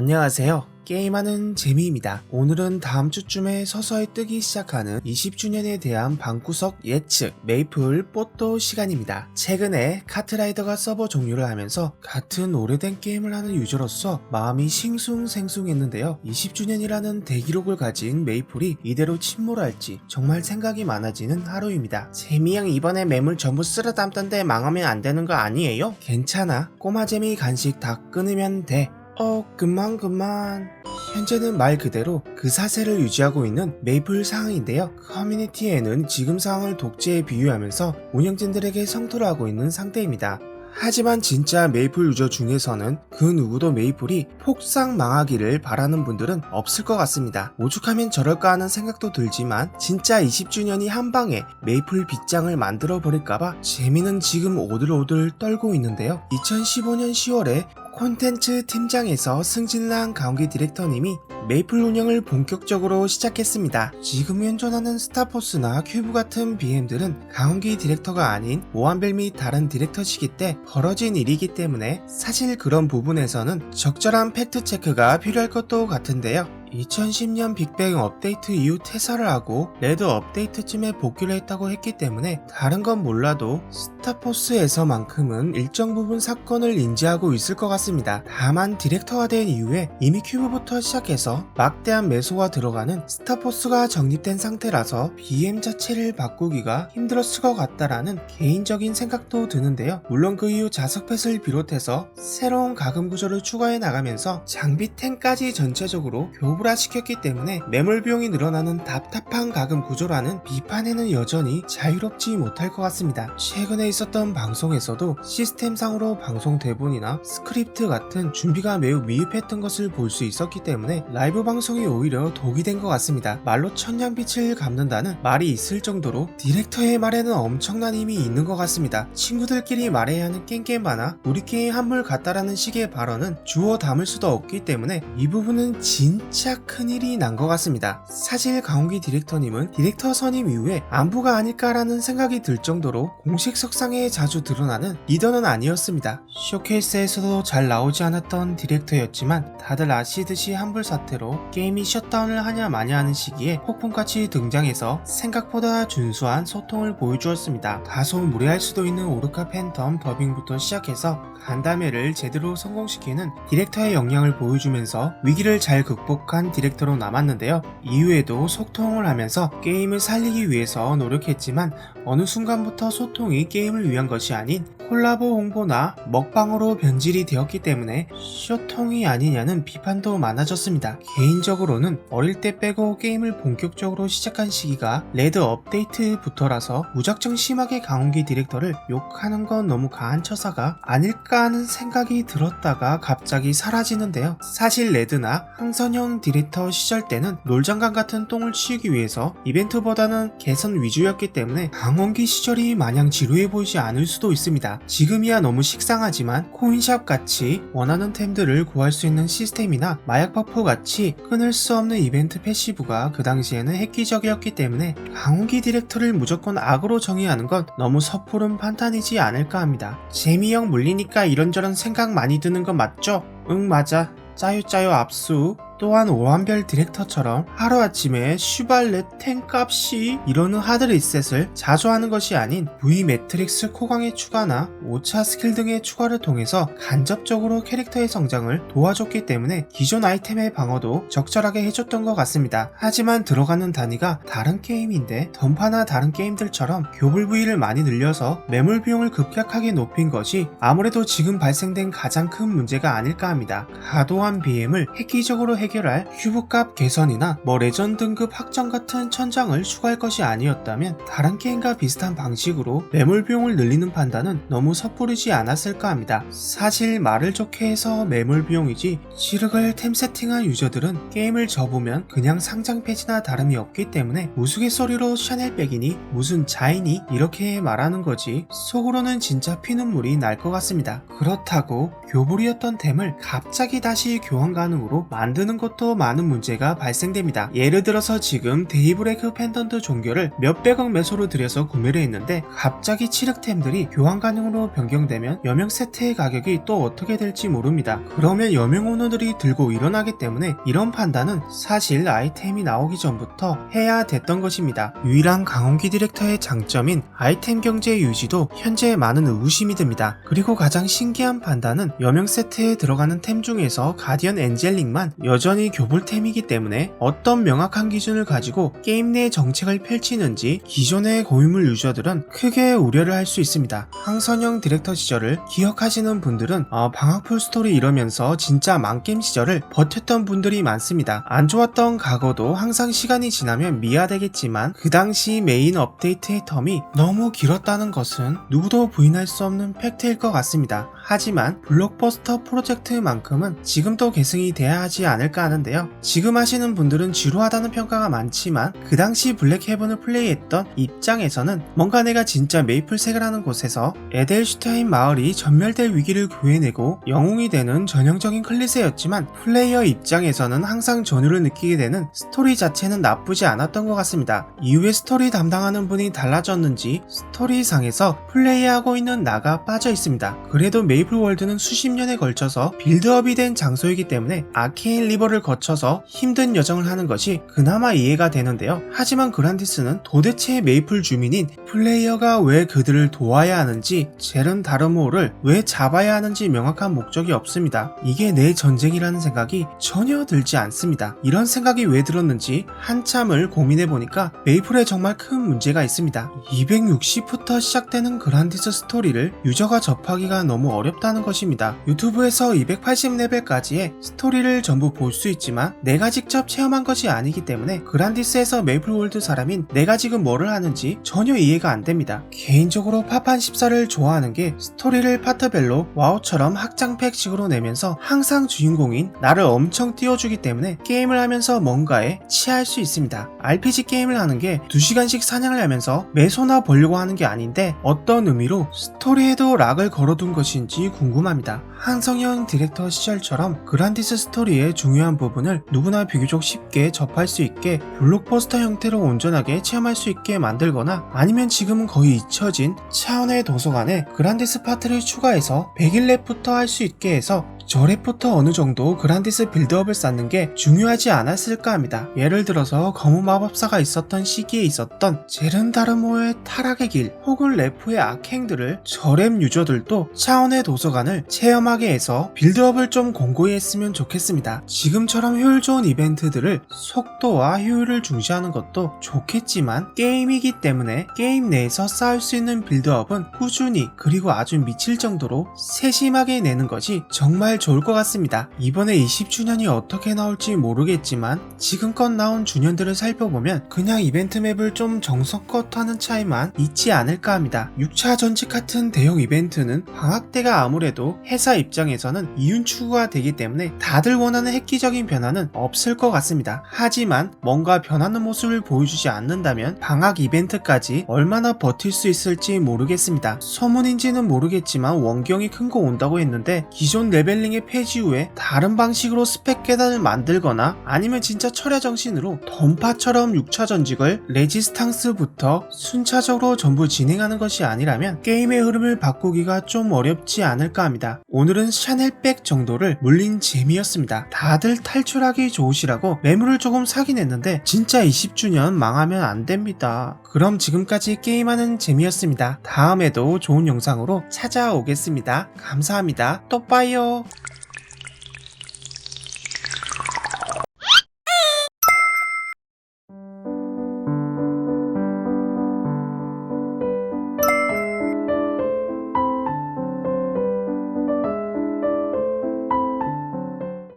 안녕하세요. 게임하는 재미입니다. 오늘은 다음 주쯤에 서서히 뜨기 시작하는 20주년에 대한 방구석 예측 메이플 뽀또 시간입니다. 최근에 카트라이더가 서버 종료를 하면서 같은 오래된 게임을 하는 유저로서 마음이 싱숭생숭했는데요. 20주년이라는 대기록을 가진 메이플이 이대로 침몰할지 정말 생각이 많아지는 하루입니다. 재미형 이번에 매물 전부 쓸어 담던데 망하면 안 되는 거 아니에요? 괜찮아. 꼬마재미 간식 다 끊으면 돼. 어, 그만, 그만. 현재는 말 그대로 그 사세를 유지하고 있는 메이플 상황인데요. 커뮤니티에는 지금 상황을 독재에 비유하면서 운영진들에게 성토를 하고 있는 상태입니다. 하지만 진짜 메이플 유저 중에서는 그 누구도 메이플이 폭삭 망하기를 바라는 분들은 없을 것 같습니다. 오죽하면 저럴까 하는 생각도 들지만 진짜 20주년이 한 방에 메이플 빗장을 만들어 버릴까봐 재미는 지금 오들오들 떨고 있는데요. 2015년 10월에 콘텐츠 팀장에서 승진을 한 가온기 디렉터님이 메이플 운영을 본격적으로 시작했습니다. 지금 현존하는 스타포스나 큐브 같은 BM들은 가온기 디렉터가 아닌 오한벨 및 다른 디렉터 시기 때 벌어진 일이기 때문에 사실 그런 부분에서는 적절한 팩트 체크가 필요할 것도 같은데요. 2010년 빅뱅 업데이트 이후 퇴사를 하고 레드 업데이트쯤에 복귀를 했다고 했기 때문에 다른 건 몰라도 스타포스에서만큼은 일정 부분 사건을 인지하고 있을 것 같습니다. 다만 디렉터가 된 이후에 이미 큐브부터 시작해서 막대한 매소가 들어가는 스타포스가 정립된 상태라서 BM 자체를 바꾸기가 힘들었을 것 같다라는 개인적인 생각도 드는데요. 물론 그 이후 자석펫을 비롯해서 새로운 가금 구조를 추가해 나가면서 장비 탱까지 전체적으로 교 불화시켰기 때문에 매몰 비용이 늘어나는 답답한 가금 구조라는 비판에는 여전히 자유롭지 못할 것 같습니다. 최근에 있었던 방송에서도 시스템상으로 방송 대본이나 스크립트 같은 준비가 매우 미흡했던 것을 볼 수 있었기 때문에 라이브 방송이 오히려 독이 된 것 같습니다. 말로 천냥빛을 갚는다는 말이 있을 정도로 디렉터의 말에는 엄청난 힘이 있는 것 같습니다. 친구들끼리 말해야 하는 깽깽 많아 우리 게임 한물 같다라는 식의 발언은 주워 담을 수도 없기 때문에 이 부분은 진짜 큰일이 난 것 같습니다. 사실 강홍기 디렉터님은 디렉터 선임 이후에 안부가 아닐까라는 생각이 들 정도로 공식 석상에 자주 드러나는 리더는 아니었습니다. 쇼케이스에서도 잘 나오지 않았던 디렉터였지만 다들 아시듯이 환불 사태로 게임이 셧다운을 하냐 마냐 하는 시기에 폭풍같이 등장해서 생각보다 준수한 소통을 보여주었습니다. 다소 무례할 수도 있는 오르카 팬텀 더빙부터 시작해서 간담회를 제대로 성공시키는 디렉터의 역량을 보여주면서 위기를 잘 극복한 디렉터로 남았는데요. 이후에도 소통을 하면서 게임을 살리기 위해서 노력했지만 어느 순간부터 소통이 게임을 위한 것이 아닌 콜라보 홍보나 먹방으로 변질이 되었기 때문에 쇼통이 아니냐는 비판도 많아졌습니다. 개인적으로는 어릴 때 빼고 게임을 본격적으로 시작한 시기가 레드 업데이트부터라서 무작정 심하게 강홍기 디렉터를 욕하는 건 너무 가한 처사가 아닐까 하는 생각이 들었다가 갑자기 사라지는데요. 사실 레드나 항선형 디렉터 시절 때는 놀장강 같은 똥을 치우기 위해서 이벤트보다는 개선 위주였기 때문에 강홍기 시절이 마냥 지루해 보이지 않을 수도 있습니다. 지금이야 너무 식상하지만 코인샵 같이 원하는 템들을 구할 수 있는 시스템이나 마약 버프 같이 끊을 수 없는 이벤트 패시브가 그 당시에는 획기적이었기 때문에 강홍기 디렉터를 무조건 악으로 정의하는 건 너무 섣부른 판단이지 않을까 합니다. 재미형 물리니까 이런저런 생각 많이 드는 건 맞죠? 응 맞아. 짜요짜요 압수 또한 오한별 디렉터처럼 하루아침에 슈발렛 탱값이 이러는 하드 리셋을 자주 하는 것이 아닌 V 매트릭스 코강의 추가나 5차 스킬 등의 추가를 통해서 간접적으로 캐릭터의 성장을 도와줬기 때문에 기존 아이템의 방어도 적절하게 해줬던 것 같습니다. 하지만 들어가는 단위가 다른 게임인데 던파나 다른 게임들처럼 교불 부위를 많이 늘려서 매물 비용을 급격하게 높인 것이 아무래도 지금 발생된 가장 큰 문제가 아닐까 합니다. 과도한 BM을 획기적으로 해 해결할 큐브값 개선이나 뭐 레전 등급 확정 같은 천장을 추가할 것이 아니었다면 다른 게임과 비슷한 방식으로 매몰 비용을 늘리는 판단은 너무 섣부르지 않았을까 합니다. 사실 말을 좋게 해서 매몰 비용이지 지르글 템 세팅한 유저들은 게임을 접으면 그냥 상장 페이지나 다름이 없기 때문에 우스갯소리로 샤넬백이니 무슨 자이니 이렇게 말하는 거지 속으로는 진짜 피눈물이 날 것 같습니다. 그렇다고 교불이었던 템을 갑자기 다시 교환 가능으로 만드는 것도 많은 문제가 발생됩니다. 예를 들어서 지금 데이브레이크 펜던트 종교를 몇백억 매소로 들여서 구매를 했는데 갑자기 칠흑템들이 교환 가능으로 변경되면 여명 세트의 가격이 또 어떻게 될지 모릅니다. 그러면 여명 오너들이 들고 일어나기 때문에 이런 판단은 사실 아이템이 나오기 전부터 해야 됐던 것입니다. 유일한 강홍기 디렉터의 장점인 아이템 경제 유지도 현재 많은 의구심이 듭니다. 그리고 가장 신기한 판단은 여명 세트에 들어가는 템 중에서 가디언 엔젤릭만 여전 히 교불템이기 때문에 어떤 명확한 기준을 가지고 게임 내 정책을 펼치는지 기존의 고인물 유저들은 크게 우려를 할 수 있습니다. 황선영 디렉터 시절을 기억하시는 분들은 어, 방학풀 스토리 이러면서 진짜 망게임 시절을 버텼던 분들이 많습니다. 안 좋았던 과거도 항상 시간이 지나면 미화되겠지만 그 당시 메인 업데이트의 텀이 너무 길었다는 것은 누구도 부인할 수 없는 팩트일 것 같습니다. 하지만 블록버스터 프로젝트만큼은 지금도 계승이 돼야 하지 않을까 하는데요. 지금 하시는 분들은 지루하다는 평가가 많지만 그 당시 블랙 헤븐을 플레이했던 입장에서는 뭔가 내가 진짜 메이플색이라는 곳에서 에델슈타인 마을이 전멸될 위기를 구해내고 영웅이 되는 전형적인 클리세였지만 플레이어 입장에서는 항상 전율을 느끼게 되는 스토리 자체는 나쁘지 않았던 것 같습니다. 이후에 스토리 담당하는 분이 달라졌는지 스토리상에서 플레이하고 있는 나가 빠져 있습니다. 그래도 메이플 월드는 수십 년에 걸쳐서 빌드업이 된 장소이기 때문에 아케인 리 버를 거쳐서 힘든 여정을 하는 것이 그나마 이해가 되는데요. 하지만 그란디스는 도대체 메이플 주민인 플레이어가 왜 그들을 도와야 하는지 젤은 다르모를 왜 잡아야 하는지 명확한 목적이 없습니다. 이게 내 전쟁이라는 생각이 전혀 들지 않습니다. 이런 생각이 왜 들었는지 한참을 고민해 보니까 메이플에 정말 큰 문제가 있습니다. 260부터 시작되는 그란디스 스토리를 유저가 접하기가 너무 어렵다는 것입니다. 유튜브에서 280레벨까지의 스토리를 전부 볼 수 있지만 내가 직접 체험한 것이 아니기 때문에 그란디스에서 메이플 월드 사람인 내가 지금 뭐를 하는지 전혀 이해가 안 됩니다. 개인적으로 파판 14를 좋아하는 게 스토리를 파트별로 와우처럼 확장팩식으로 내면서 항상 주인공인 나를 엄청 띄워주기 때문에 게임을 하면서 뭔가에 취할 수 있습니다. RPG 게임을 하는 게 2시간씩 사냥을 하면서 매소나 벌려고 하는 게 아닌데 어떤 의미로 스토리에도 락을 걸어둔 것인지 궁금합니다. 한성현 디렉터 시절처럼 그란디스 스토리의 중요 한 부분을 누구나 비교적 쉽게 접할 수 있게 블록버스터 형태로 온전하게 체험할 수 있게 만들거나 아니면 지금은 거의 잊혀진 차원의 도서관에 그란디스 파트를 추가해서 100일 랩부터 할 수 있게 해서 저랩부터 어느 정도 그란디스 빌드업을 쌓는 게 중요하지 않았을까 합니다. 예를 들어서 검은 마법사가 있었던 시기에 있었던 제른다르모의 타락의 길 혹은 레프의 악행들을 저랩 유저들도 차원의 도서관을 체험하게 해서 빌드업을 좀 공고히 했으면 좋겠습니다. 지금 처럼 효율 좋은 이벤트들을 속도와 효율을 중시하는 것도 좋겠지만 게임이기 때문에 게임 내에서 쌓을 수 있는 빌드업은 꾸준히 그리고 아주 미칠 정도로 세심하게 내는 것이 정말 좋을 것 같습니다. 이번에 20주년이 어떻게 나올지 모르겠지만 지금껏 나온 주년들을 살펴보면 그냥 이벤트 맵을 좀 정석껏 하는 차이만 있지 않을까 합니다. 6차 전직 같은 대형 이벤트는 방학 때가 아무래도 회사 입장에서는 이윤 추구가 되기 때문에 다들 원하는 획기적인 변화는 없을 것 같습니다. 하지만 뭔가 변하는 모습을 보여주지 않는다면 방학 이벤트까지 얼마나 버틸 수 있을지 모르겠습니다. 소문인지는 모르겠지만 원경이 큰 거 온다고 했는데 기존 레벨링의 폐지 후에 다른 방식으로 스펙 계단을 만들거나 아니면 진짜 철야 정신으로 던파처럼 6차 전직을 레지스탕스부터 순차적으로 전부 진행하는 것이 아니라면 게임의 흐름을 바꾸기가 좀 어렵지 않을까 합니다. 오늘은 샤넬백 정도를 물린 재미였습니다. 다들 탈출하기 좋으시라고 매물을 조금 사긴 했는데 진짜 20주년 망하면 안 됩니다. 그럼 지금까지 게임하는 재미였습니다. 다음에도 좋은 영상으로 찾아오겠습니다. 감사합니다. 또 봐요.